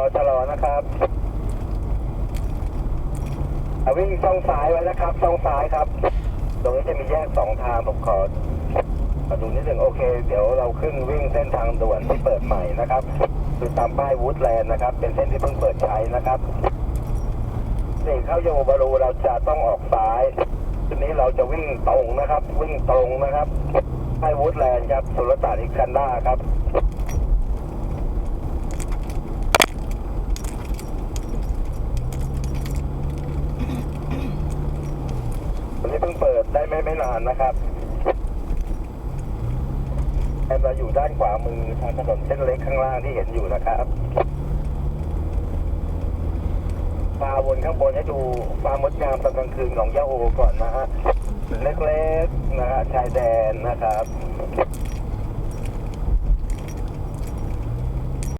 อชะลอนะครับวิ่งช่องซ้ายไว้แล้วครับช่องซ้ายครับ ตรงนี้จะมีแยกสองทางผมขอมาดูนิดหนึ่งโอเค เดี๋ยวเราขึ้นวิ่งเส้นทางด่วนที่เปิดใหม่นะครับคือตามป้ายวูดแลนด์นะครับ เป็นเส้นที่เพิ่งเปิดใช้นะครับสี่เข้าโยบารูเราจะต้องออกซ้ายทีนี้เราจะวิ่งตรงนะครับ วิ่งตรงนะครับป้ายวูดแลนด์ครับสุรตานิคันด้าครับ ได้ไม่ไม่นานนะครับแอมเราอยู่ด้านขวามือทางถนนเส้นเล็กข้างล่างที่เห็นอยู่นะครับพาวนข้างบนให้ดูความมดงามตอนกลางคืนของยาโอก่อนนะฮะเล็กๆนะฮะชายแดนนะครับ